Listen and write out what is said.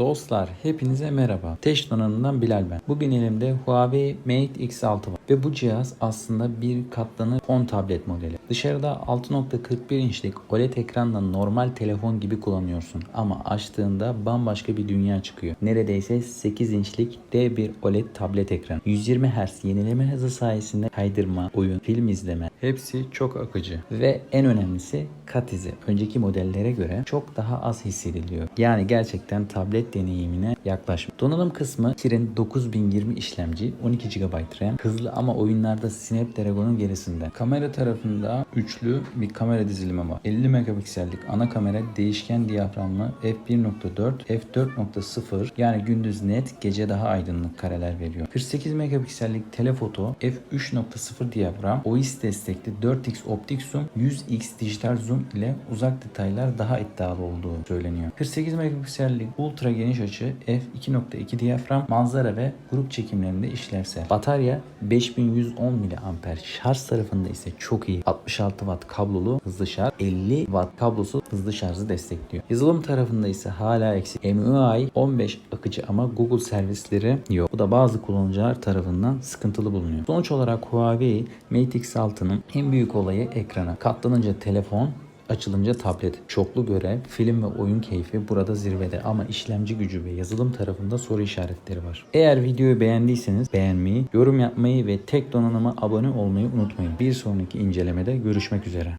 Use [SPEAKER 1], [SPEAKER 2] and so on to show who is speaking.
[SPEAKER 1] Dostlar hepinize merhaba. Teş donanımından Bilal ben. Bugün elimde Huawei Mate X6 var. Ve bu cihaz aslında bir katlanır fon tablet modeli. Dışarıda 6.41 inçlik OLED ekranla normal telefon gibi kullanıyorsun. Ama açtığında bambaşka bir dünya çıkıyor. Neredeyse 8 inçlik dev bir OLED tablet ekran. 120 Hz yenileme hızı sayesinde kaydırma, oyun, film izleme hepsi çok akıcı. Ve en önemlisi kat izi. Önceki modellere göre çok daha az hissediliyor. Yani gerçekten tablet deneyimine yaklaşmış. Donanım kısmı Kirin 9020 işlemci, 12 GB RAM, hızlı ama oyunlarda Snapdragon'un gerisinde. Kamera tarafında üçlü bir kamera dizilimi var. 50 megapiksellik ana kamera değişken diyaframlı f1.4, f4.0 yani gündüz net, gece daha aydınlık kareler veriyor. 48 megapiksellik telefoto, f3.0 diyafram, OIS destekli 4x optik zoom, 100x dijital zoom ile uzak detaylar daha iddialı olduğu söyleniyor. 48 megapiksellik ultra geniş açı f2.2 diyafram, manzara ve grup çekimlerinde işlevsel. Batarya 5110 mAh. Şarj tarafında ise çok iyi. 66 watt kablolu hızlı şarj, 50 watt kablosuz hızlı şarjı destekliyor. Yazılım tarafında ise hala eksik. MUI 15 akıcı ama Google servisleri yok. Bu da bazı kullanıcılar tarafından sıkıntılı bulunuyor. Sonuç olarak Huawei Mate X6'nın en büyük olayı ekrana. Katlanınca telefon, Açılınca tablet, çoklu görev, film ve oyun keyfi burada zirvede ama işlemci gücü ve yazılım tarafında soru işaretleri var. Eğer videoyu beğendiyseniz beğenmeyi, yorum yapmayı ve tek donanıma abone olmayı unutmayın. Bir sonraki incelemede görüşmek üzere.